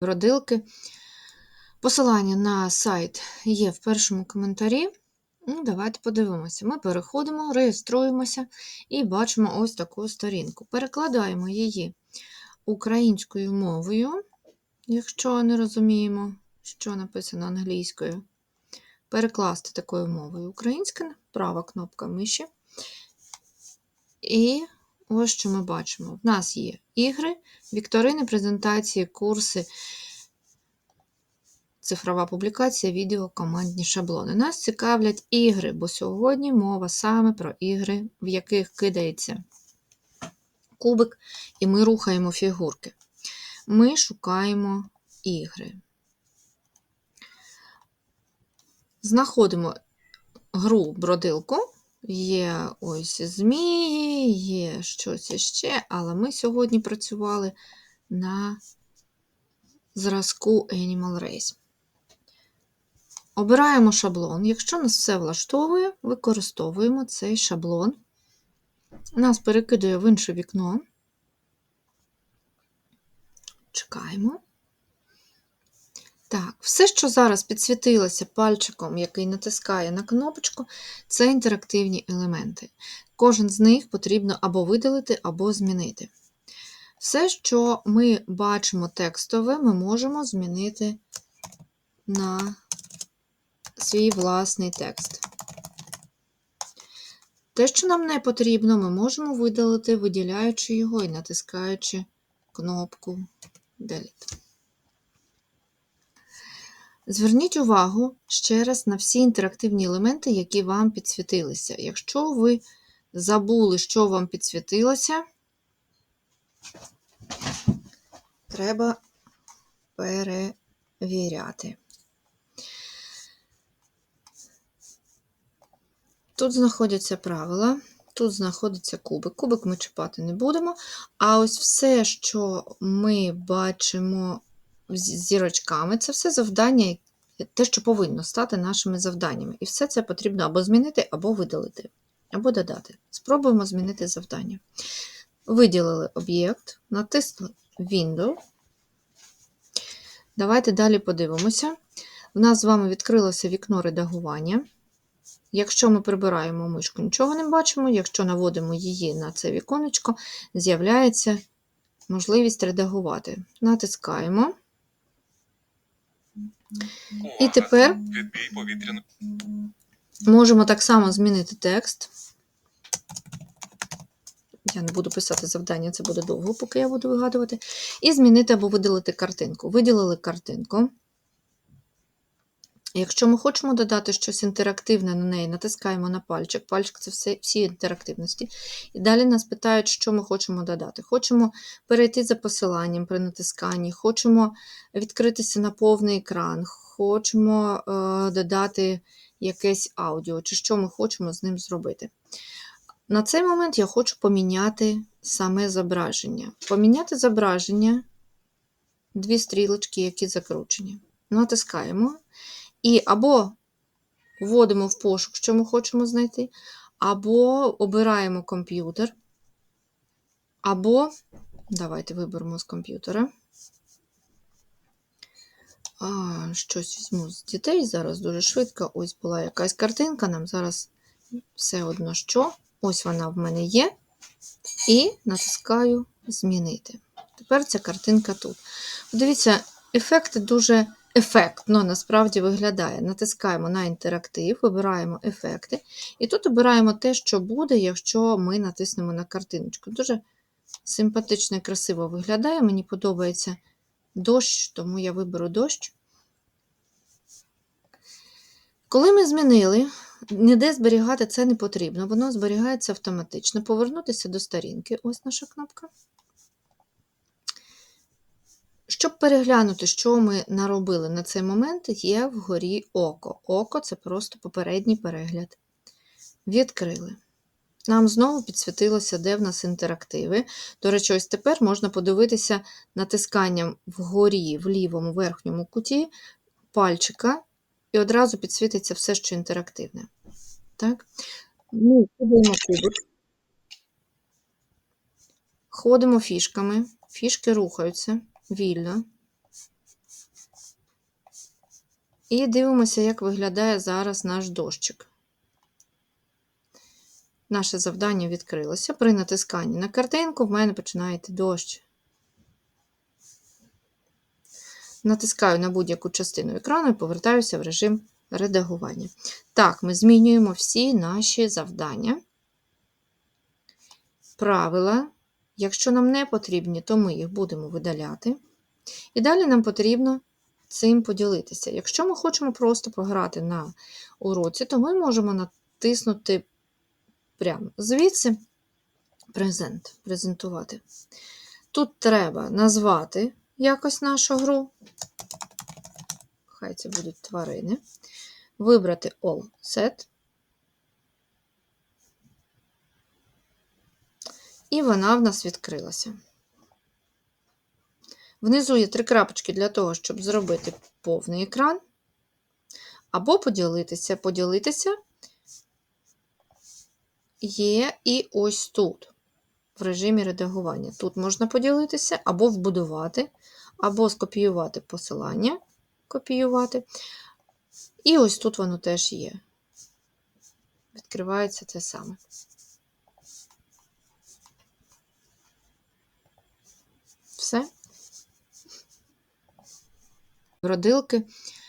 родилки. Посилання на сайт є в першому коментарі. Ну, давайте подивимося. Ми переходимо, реєструємося і бачимо ось таку сторінку. Перекладаємо її українською мовою, якщо не розуміємо, що написано англійською. Перекласти такою мовою українська, права кнопка миші. І ось що ми бачимо. В нас є ігри, вікторини, презентації, курси, цифрова публікація, відео, командні шаблони. Нас цікавлять ігри, бо сьогодні мова саме про ігри, в яких кидається кубик, і ми рухаємо фігурки. Ми шукаємо ігри. Знаходимо гру бродилку. Є ось змії, є щось іще, але ми сьогодні працювали на зразку Animal Race. Обираємо шаблон. Якщо нас все влаштовує, використовуємо цей шаблон. Нас перекидує в інше вікно. Чекаємо. Все, що зараз підсвітилося пальчиком, який натискає на кнопочку, це інтерактивні елементи. Кожен з них потрібно або видалити, або змінити. Все, що ми бачимо текстове, ми можемо змінити на свій власний текст. Те, що нам не потрібно, ми можемо видалити, виділяючи його і натискаючи кнопку Delete. Зверніть увагу ще раз на всі інтерактивні елементи, які вам підсвітилися. Якщо ви забули, що вам підсвітилося, треба перевіряти. Тут знаходяться правила, тут знаходиться кубик. Кубик ми чіпати не будемо. А ось все, що ми бачимо зірочками, це все завдання, те, що повинно стати нашими завданнями. І все це потрібно або змінити, або видалити, або додати. Спробуємо змінити завдання. Виділили об'єкт, натиснули Window. Давайте далі подивимося. У нас з вами відкрилося вікно редагування. Якщо ми прибираємо мишку, нічого не бачимо. Якщо наводимо її на це віконечко, з'являється можливість редагувати. Натискаємо. І тепер можемо так само змінити текст. Я не буду писати завдання, це буде довго, поки я буду вигадувати. І змінити або видалити картинку. Виділили картинку. Якщо ми хочемо додати щось інтерактивне на неї, натискаємо на пальчик. Пальчик це все, всі інтерактивності. І далі нас питають, що ми хочемо додати. Хочемо перейти за посиланням при натисканні, хочемо відкритися на повний екран, хочемо е, додати якесь аудіо, чи що ми хочемо з ним зробити. На цей момент я хочу поміняти саме зображення. Поміняти зображення, дві стрілочки, які закручені. Натискаємо. І або вводимо в пошук, що ми хочемо знайти, або обираємо комп'ютер, або, давайте виберемо з комп'ютера. А, Щось візьму з дітей. Зараз дуже швидко. Ось була якась картинка, нам зараз все одно що. Ось вона в мене є. І натискаю Змінити. Тепер ця картинка тут. Дивіться, ефекти дуже ефектно насправді виглядає. Натискаємо на інтерактив, вибираємо ефекти. І тут обираємо те, що буде, якщо ми натиснемо на картиночку. Дуже симпатично і красиво виглядає. Мені подобається дощ, тому я виберу дощ. Коли ми змінили, ніде зберігати це не потрібно, воно зберігається автоматично. Повернутися до сторінки, ось наша кнопка. Щоб переглянути, що ми наробили на цей момент, є вгорі око. Око це просто попередній перегляд. Відкрили. Нам знову підсвітилося, де в нас інтерактиви. До речі, ось тепер можна подивитися натисканням вгорі, в лівому верхньому куті пальчика, і одразу підсвітиться все, що інтерактивне. Так? Ми ходимо кубик. Ходимо фішками, фішки рухаються вільно. І дивимося, як виглядає зараз наш дощик. Наше завдання відкрилося. При натисканні на картинку в мене починає йти дощ. Натискаю на будь-яку частину екрану і повертаюся в режим редагування. Так, ми змінюємо всі наші завдання. Правила. Якщо нам не потрібні, то ми їх будемо видаляти. І далі нам потрібно цим поділитися. Якщо ми хочемо просто пограти на уроці, то ми можемо натиснути прямо звідси презент, презентувати. Тут треба назвати якось нашу гру. Хай це будуть тварини. Вибрати All Set. І вона в нас відкрилася. Внизу є три крапочки для того, щоб зробити повний екран. Або поділитися. Поділитися є і ось тут, в режимі редагування. Тут можна поділитися, або вбудувати, або скопіювати посилання, копіювати. І ось тут воно теж є. Відкривається те саме. Все. Родилки